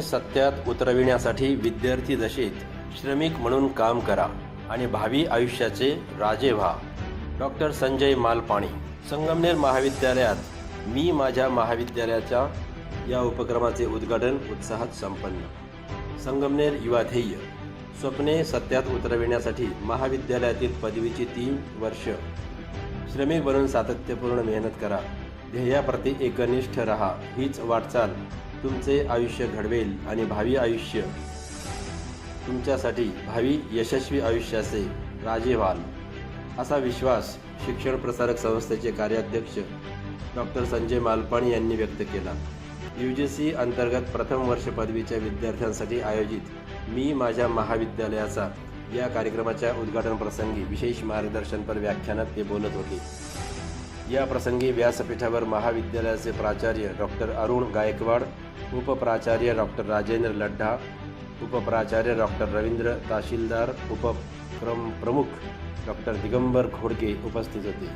स्वप्ने सत्यात उतरविण्यासाठी विद्यार्थी दशेत श्रमिक म्हणून काम करा आणि भावी आयुष्याचे राजे व्हा. डॉक्टर संजय मालपाणी संगमनेर महाविद्यालयात मी माझ्या महाविद्यालयाच्या या उपक्रमाचे उद्घाटन उत्साहात संपन्न. संगमनेर युवा ध्येय स्वप्ने सत्यात उतरविण्यासाठी महाविद्यालयातील पदवीची तीन वर्ष. श्रमिक बनून सातत्यपूर्ण मेहनत करा. ध्येयाप्रती एकनिष्ठ रहा. हीच वाटचाल तुमचे आयुष्य घडवेल आणि भावी आयुष्य तुमच्यासाठी भावी यशस्वी आयुष्याचे राजे व्हाल असा विश्वास शिक्षण प्रसारक संस्थेचे कार्याध्यक्ष डॉक्टर संजय मालपाणी यांनी व्यक्त केला. यू जी सी अंतर्गत प्रथम वर्ष पदवीच्या विद्यार्थ्यांसाठी आयोजित मी माझ्या महाविद्यालयाचा या कार्यक्रमाच्या उद्घाटन प्रसंगी विशेष मार्गदर्शनपर व्याख्यानात ते बोलत होते. या प्रसंगी व्यासपीठावर महाविद्यालयाचे प्राचार्य डॉक्टर अरुण गायकवाड उपप्राचार्य डॉक्टर राजेंद्र लड्ढा उपप्राचार्य डॉक्टर रवींद्र तहसीलदार उपक्रम प्रमुख डॉक्टर दिगंबर घोडके उपस्थित होते.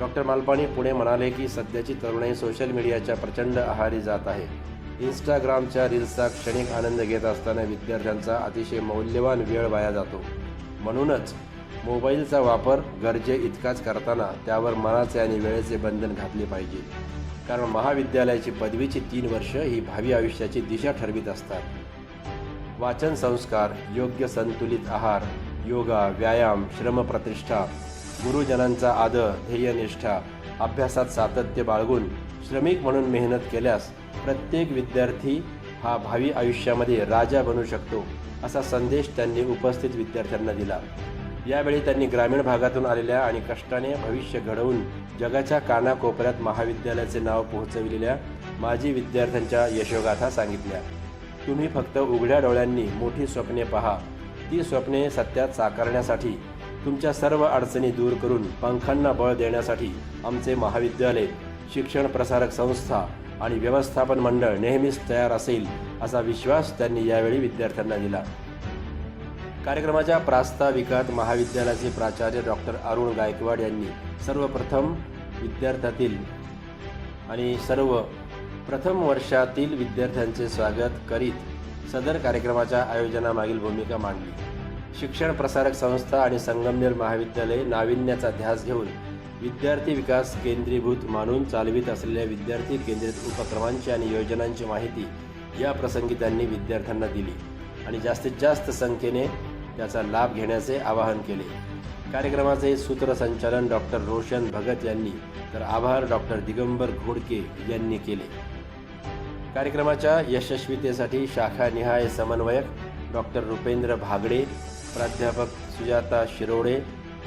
डॉक्टर मालपाणी पुणे म्हणाले की सध्याची तरुणाई सोशल मीडियाच्या प्रचंड आहारी जात आहे. इंस्टाग्रामच्या रील्सचा क्षणिक आनंद घेत असताना विद्यार्थ्यांचा अतिशय मौल्यवान वेळ वाया जातो. म्हणूनच मोबाईलचा वापर गरजे इतकाच करताना त्यावर मनाचे आणि वेळेचे बंधन घातले पाहिजे. कारण महाविद्यालयाची पदवीची तीन वर्ष ही भावी आयुष्याची दिशा ठरवित असतात. वाचन संस्कार योग्य संतुलित आहार योगा व्यायाम श्रमप्रतिष्ठा गुरुजनांचा आदर ध्येयनिष्ठा अभ्यासात सातत्य बाळगून श्रमिक म्हणून मेहनत केल्यास प्रत्येक विद्यार्थी हा भावी आयुष्यामध्ये राजा बनू शकतो असा संदेश त्यांनी उपस्थित विद्यार्थ्यांना दिला. यावेळी त्यांनी ग्रामीण भागातून आलेल्या आणि कष्टाने भविष्य घडवून जगाच्या कानाकोपऱ्यात महाविद्यालयाचे नाव पोहोचविलेल्या माजी विद्यार्थ्यांच्या यशोगाथा सांगितल्या. तुम्ही फक्त उघड्या डोळ्यांनी मोठी स्वप्ने पहा. ती स्वप्ने सत्यात साकारण्यासाठी तुमच्या सर्व अडचणी दूर करून पंखांना बळ देण्यासाठी आमचे महाविद्यालय शिक्षण प्रसारक संस्था आणि व्यवस्थापन मंडळ नेहमीच तयार असेल असा विश्वास त्यांनी यावेळी विद्यार्थ्यांना दिला. कार्यक्रमाच्या प्रास्ताविकात महाविद्यालयाचे प्राचार्य डॉक्टर अरुण गायकवाड यांनी सर्वप्रथम विद्यार्थ्यातील आणि सर्व प्रथम वर्षातील विद्यार्थ्यांचे स्वागत करीत सदर कार्यक्रमाच्या आयोजनामागील भूमिका मांडली. शिक्षण प्रसारक संस्था आणि संगमनेर महाविद्यालय नाविन्याचा ध्यास घेऊन विद्यार्थी विकास केंद्रीभूत मानून चालवित असलेल्या विद्यार्थी केंद्रित उपक्रमांची आणि योजनांची माहिती या प्रसंगी त्यांनी विद्यार्थ्यांना दिली. आणि जास्तीत जास्त संख्येने त्याचा लाभ घेण्याचे आवाहन केले. कार्यक्रमाचे सूत्रसंचालन डॉक्टर रोशन भगत यांनी तर आभार डॉक्टर दिगंबर घोडके यांनी केले. कार्यक्रमाच्या यशस्वीतेसाठी शाखानिहाय समन्वयक डॉक्टर रुपेंद्र भागडे प्राध्यापक सुजाता शिरोडे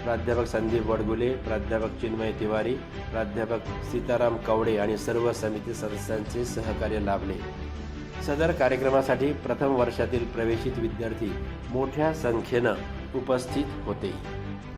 प्राध्यापक संदीप वडगुले प्राध्यापक चिन्मय तिवारी प्राध्यापक सीताराम कवडे आणि सर्व समिती सदस्यांचे सहकार्य लाभले. सदर कार्यक्रमासाठी प्रथम वर्षातील प्रवेशित विद्यार्थी मोठ्या संख्येनं उपस्थित होते.